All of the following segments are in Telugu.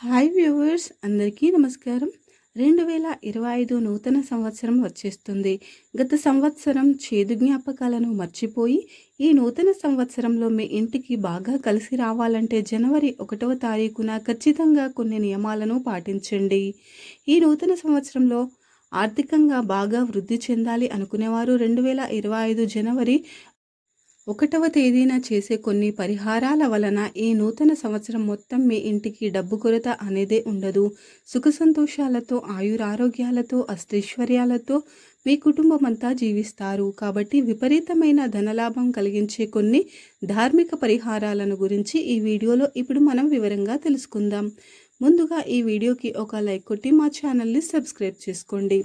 హాయ్ వ్యూవర్స్ అందరికీ నమస్కారం. రెండు వేల ఇరవై ఐదు నూతన సంవత్సరం వచ్చేస్తుంది. గత సంవత్సరం చేదు జ్ఞాపకాలను మర్చిపోయి ఈ నూతన సంవత్సరంలో మీ ఇంటికి బాగా కలిసి రావాలంటే జనవరి ఒకటవ తారీఖున ఖచ్చితంగా కొన్ని నియమాలను పాటించండి. ఈ నూతన సంవత్సరంలో ఆర్థికంగా బాగా వృద్ధి చెందాలి అనుకునేవారు రెండు వేల ఇరవై ఐదు జనవరి ఒకటవ తేదీన చేసే కొన్ని పరిహారాల వలన ఈ నూతన సంవత్సరం మొత్తం మీ ఇంటికి డబ్బు కొరత అనేదే ఉండదు. సుఖ సంతోషాలతో ఆయురారోగ్యాలతో అష్టైశ్వర్యాలతో మీ కుటుంబం అంతా జీవిస్తారు. కాబట్టి విపరీతమైన ధనలాభం కలిగించే కొన్ని ధార్మిక పరిహారాలను గురించి ఈ వీడియోలో ఇప్పుడు మనం వివరంగా తెలుసుకుందాం. ముందుగా ఈ వీడియోకి ఒక లైక్ కొట్టి మా ఛానల్ని సబ్స్క్రైబ్ చేసుకోండి.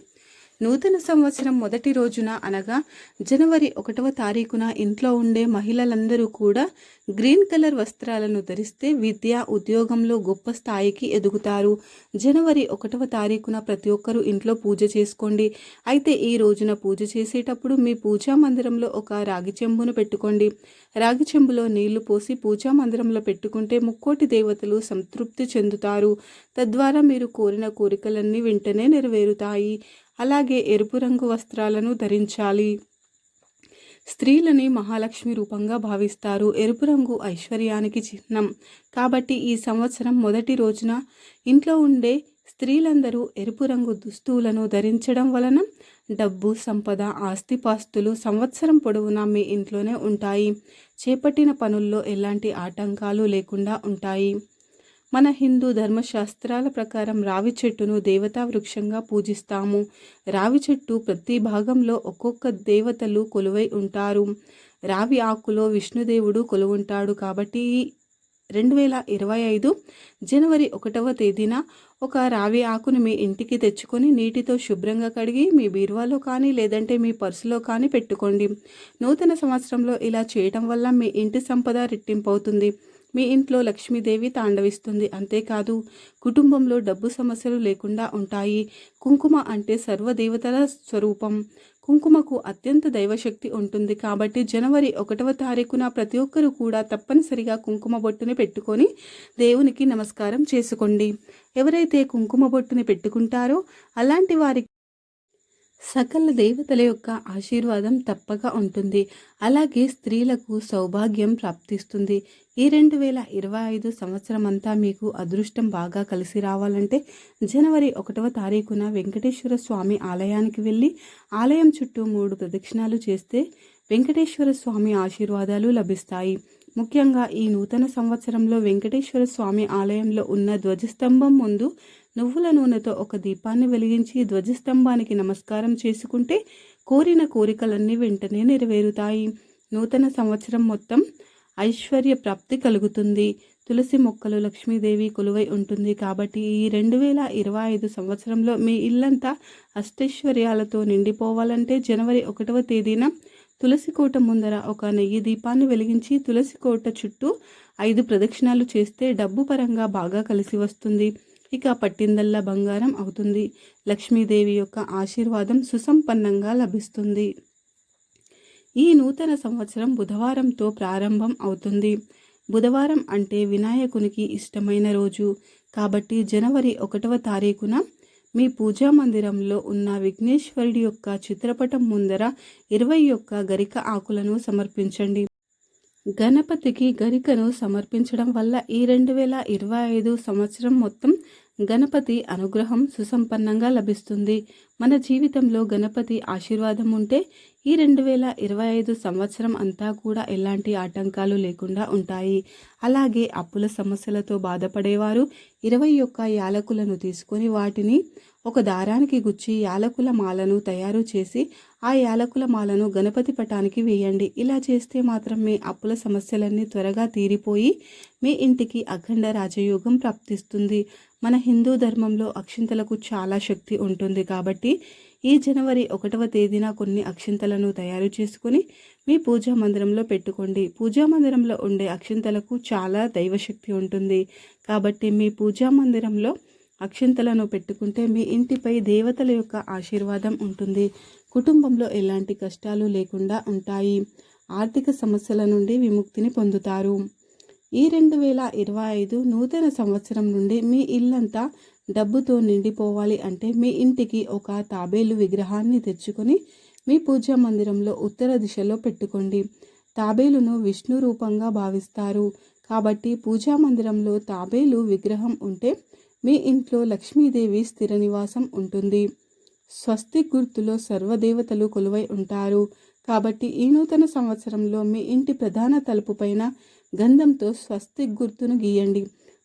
నూతన సంవత్సరం మొదటి రోజున అనగా జనవరి ఒకటవ తారీఖున ఇంట్లో ఉండే మహిళలందరూ కూడా గ్రీన్ కలర్ వస్త్రాలను ధరిస్తే విద్య ఉద్యోగంలో గొప్ప స్థాయికి ఎదుగుతారు. జనవరి ఒకటవ తారీఖున ప్రతి ఒక్కరూ ఇంట్లో పూజ చేసుకోండి. అయితే ఈ రోజున పూజ చేసేటప్పుడు మీ పూజా మందిరంలో ఒక రాగి చెంబును పెట్టుకోండి. రాగి చెంబులో నీళ్ళు పోసి పూజా మందిరంలో పెట్టుకుంటే ముక్కోటి దేవతలు సంతృప్తి చెందుతారు. తద్వారా మీరు కోరిన కోరికలన్నీ వెంటనే నెరవేరుతాయి. అలాగే ఎరుపు రంగు వస్త్రాలను ధరించాలి. స్త్రీలని మహాలక్ష్మి రూపంగా భావిస్తారు. ఎరుపు రంగు ఐశ్వర్యానికి చిహ్నం. కాబట్టి ఈ సంవత్సరం మొదటి రోజున ఇంట్లో ఉండే స్త్రీలందరూ ఎరుపు రంగు దుస్తువులను ధరించడం వలన డబ్బు సంపద ఆస్తిపాస్తులు సంవత్సరం పొడవునా మీ ఇంట్లోనే ఉంటాయి. చేపట్టిన పనుల్లో ఎలాంటి ఆటంకాలు లేకుండా ఉంటాయి. మన హిందూ ధర్మశాస్త్రాల ప్రకారం రావి చెట్టును దేవతా వృక్షంగా పూజిస్తాము. రావి చెట్టు ప్రతి భాగంలో ఒక్కొక్క దేవతలు కొలువై ఉంటారు. రావి ఆకులో విష్ణుదేవుడు కొలువుంటాడు కాబట్టి రెండు వేల ఇరవై ఐదు జనవరి ఒకటవ తేదీన ఒక రావి ఆకును మీ ఇంటికి తెచ్చుకొని నీటితో శుభ్రంగా కడిగి మీ బీరువాలో కానీ లేదంటే మీ పర్సులో కానీ పెట్టుకోండి. నూతన సంవత్సరంలో ఇలా చేయటం వల్ల మీ ఇంటి సంపద రెట్టింపు అవుతుంది మీ ఇంట్లో లక్ష్మీదేవి తాండవిస్తుంది. అంతేకాదు కుటుంబంలో డబ్బు సమస్యలు లేకుండా ఉంటాయి. కుంకుమ అంటే సర్వదేవతల స్వరూపం. కుంకుమకు అత్యంత దైవశక్తి ఉంటుంది. కాబట్టి జనవరి ఒకటవ తారీఖున ప్రతి ఒక్కరూ కూడా తప్పనిసరిగా కుంకుమ బొట్టుని పెట్టుకొని దేవునికి నమస్కారం చేసుకోండి. ఎవరైతే కుంకుమ బొట్టుని పెట్టుకుంటారో అలాంటి వారికి సకల దేవతల యొక్క ఆశీర్వాదం తప్పక ఉంటుంది. అలాగే స్త్రీలకు సౌభాగ్యం ప్రాప్తిస్తుంది. ఈ రెండు వేల ఇరవై ఐదు సంవత్సరం అంతా మీకు అదృష్టం బాగా కలిసి రావాలంటే జనవరి ఒకటవ తారీఖున వెంకటేశ్వర స్వామి ఆలయానికి వెళ్ళి ఆలయం చుట్టూ మూడు ప్రదక్షిణాలు చేస్తే వెంకటేశ్వర స్వామి ఆశీర్వాదాలు లభిస్తాయి. ముఖ్యంగా ఈ నూతన సంవత్సరంలో వెంకటేశ్వర స్వామి ఆలయంలో ఉన్న ధ్వజస్తంభం ముందు నువ్వుల నూనెతో ఒక దీపాన్ని వెలిగించి ధ్వజస్తంభానికి నమస్కారం చేసుకుంటే కోరిన కోరికలన్నీ వెంటనే నెరవేరుతాయి. నూతన సంవత్సరం మొత్తం ఐశ్వర్య ప్రాప్తి కలుగుతుంది. తులసి మొక్కలు లక్ష్మీదేవి కొలువై ఉంటుంది కాబట్టి ఈ రెండు వేల ఇరవై ఐదు సంవత్సరంలో మీ ఇల్లంతా అష్టైశ్వర్యాలతో నిండిపోవాలంటే జనవరి ఒకటవ తేదీన తులసి కోట ముందర ఒక నెయ్యి దీపాన్ని వెలిగించి తులసి కోట చుట్టూ ఐదు ప్రదక్షిణాలు చేస్తే డబ్బు పరంగా బాగా కలిసి వస్తుంది. ఇక పట్టిందల్లా బంగారం అవుతుంది. లక్ష్మీదేవి యొక్క ఆశీర్వాదం సుసంపన్నంగా లభిస్తుంది. ఈ నూతన సంవత్సరం బుధవారంతో ప్రారంభం అవుతుంది. బుధవారం అంటే వినాయకునికి ఇష్టమైన రోజు. కాబట్టి జనవరి ఒకటవ తారీఖున మీ పూజా మందిరంలో ఉన్న విఘ్నేశ్వరుడి యొక్క చిత్రపటం ముందర ఇరవై యొక్క గరిక ఆకులను సమర్పించండి. గణపతికి గరికను సమర్పించడం వల్ల ఈ రెండు వేల ఇరవై ఐదు సంవత్సరం మొత్తం గణపతి అనుగ్రహం సుసంపన్నంగా లభిస్తుంది. మన జీవితంలో గణపతి ఆశీర్వాదం ఉంటే ఈ రెండు వేల ఇరవై ఐదు సంవత్సరం అంతా కూడా ఎలాంటి ఆటంకాలు లేకుండా ఉంటాయి. అలాగే అప్పుల సమస్యలతో బాధపడేవారు ఇరవై ఒక్క యాలకులను తీసుకొని వాటిని ఒక దారానికి గుచ్చి యాలకుల మాలను తయారు చేసి ఆ యాలకుల మాలను గణపతి పటానికి వేయండి. ఇలా చేస్తే మాత్రం మీ అప్పుల సమస్యలన్నీ త్వరగా తీరిపోయి మీ ఇంటికి అఖండ రాజయోగం ప్రాప్తిస్తుంది. మన హిందూ ధర్మంలో అక్షింతలకు చాలా శక్తి ఉంటుంది కాబట్టి ఈ జనవరి ఒకటవ తేదీన కొన్ని అక్షింతలను తయారు చేసుకుని మీ పూజా మందిరంలో పెట్టుకోండి. పూజా మందిరంలో ఉండే అక్షింతలకు చాలా దైవశక్తి ఉంటుంది. కాబట్టి మీ పూజా మందిరంలో అక్షింతలను పెట్టుకుంటే మీ ఇంటిపై దేవతల యొక్క ఆశీర్వాదం ఉంటుంది. కుటుంబంలో ఎలాంటి కష్టాలు లేకుండా ఉంటాయి. ఆర్థిక సమస్యల నుండి విముక్తిని పొందుతారు. ఈ రెండు వేల ఇరవై ఐదు నూతన సంవత్సరం నుండి మీ ఇల్లంతా డబ్బుతో నిండిపోవాలి అంటే మీ ఇంటికి ఒక తాబేలు విగ్రహాన్ని తెచ్చుకొని మీ పూజా మందిరంలో ఉత్తర దిశలో పెట్టుకోండి. తాబేలును విష్ణు రూపంగా భావిస్తారు. కాబట్టి పూజా మందిరంలో తాబేలు విగ్రహం ఉంటే మీ ఇంట్లో లక్ష్మీదేవి స్థిర నివాసం ఉంటుంది. స్వస్తి గుర్తులో సర్వదేవతలు కొలువై ఉంటారు. కాబట్టి ఈ నూతన సంవత్సరంలో మీ ఇంటి ప్రధాన తలుపు పైన గంధంతో స్వస్తిక్ గుర్తును గీయండి.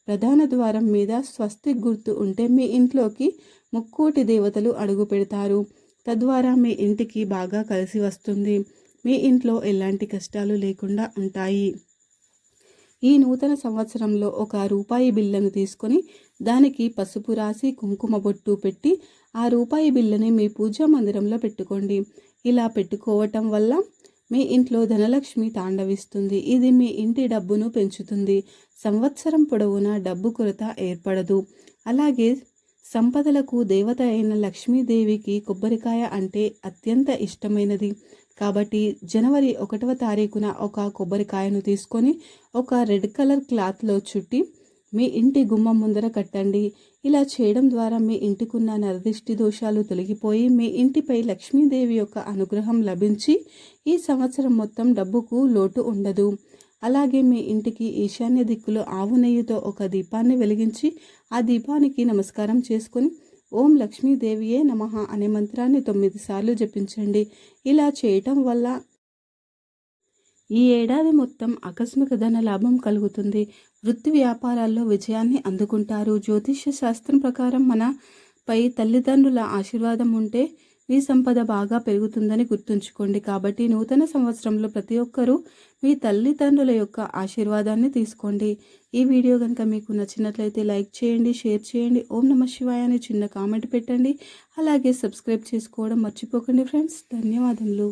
ప్రధాన ద్వారం మీద స్వస్తిక్ గుర్తు ఉంటే మీ ఇంట్లోకి ముక్కోటి దేవతలు అడుగు పెడతారు. తద్వారా మీ ఇంటికి బాగా కలిసి వస్తుంది. మీ ఇంట్లో ఎలాంటి కష్టాలు లేకుండా ఉంటాయి. ఈ నూతన సంవత్సరంలో ఒక రూపాయి బిల్లను తీసుకొని దానికి పసుపు రాసి కుంకుమ బొట్టు పెట్టి ఆ రూపాయి బిల్లని మీ పూజా మందిరంలో పెట్టుకోండి. ఇలా పెట్టుకోవటం వల్ల మీ ఇంట్లో ధనలక్ష్మి తాండవిస్తుంది. ఇది మీ ఇంటి డబ్బును పెంచుతుంది. సంవత్సరం పొడవునా డబ్బు కొరత ఏర్పడదు. అలాగే సంపదలకు దేవత అయిన లక్ష్మీదేవికి కొబ్బరికాయ అంటే అత్యంత ఇష్టమైనది. కాబట్టి జనవరి ఒకటవ తారీఖున ఒక కొబ్బరికాయను తీసుకొని ఒక రెడ్ కలర్ క్లాత్లో చుట్టి మీ ఇంటి గుమ్మం ముందర కట్టండి. ఇలా చేయడం ద్వారా మీ ఇంటికున్న నరదిష్టి దోషాలు తొలగిపోయి మీ ఇంటిపై లక్ష్మీదేవి యొక్క అనుగ్రహం లభించి ఈ సంవత్సరం మొత్తం డబ్బుకు లోటు ఉండదు. అలాగే మీ ఇంటికి ఈశాన్య దిక్కులో ఆవు నెయ్యితో ఒక దీపాన్ని వెలిగించి ఆ దీపానికి నమస్కారం చేసుకొని ఓం లక్ష్మీదేవియే నమ అనే మంత్రాన్ని తొమ్మిది సార్లు జపించండి. ఇలా చేయటం వల్ల ఈ ఏడాది మొత్తం ఆకస్మిక ధన లాభం కలుగుతుంది. వృత్తి వ్యాపారాల్లో విజయాన్ని అందుకుంటారు. జ్యోతిష్య శాస్త్రం ప్రకారం మనపై తల్లిదండ్రుల ఆశీర్వాదం ఉంటే మీ సంపద బాగా పెరుగుతుందని గుర్తుంచుకోండి. కాబట్టి నూతన సంవత్సరంలో ప్రతి ఒక్కరూ మీ తల్లిదండ్రుల యొక్క ఆశీర్వాదాన్ని తీసుకోండి. ఈ వీడియో కనుక మీకు నచ్చినట్లయితే లైక్ చేయండి షేర్ చేయండి ఓం నమ శివాయ అని చిన్న కామెంట్ పెట్టండి. అలాగే సబ్స్క్రైబ్ చేసుకోవడం మర్చిపోకండి ఫ్రెండ్స్. ధన్యవాదములు.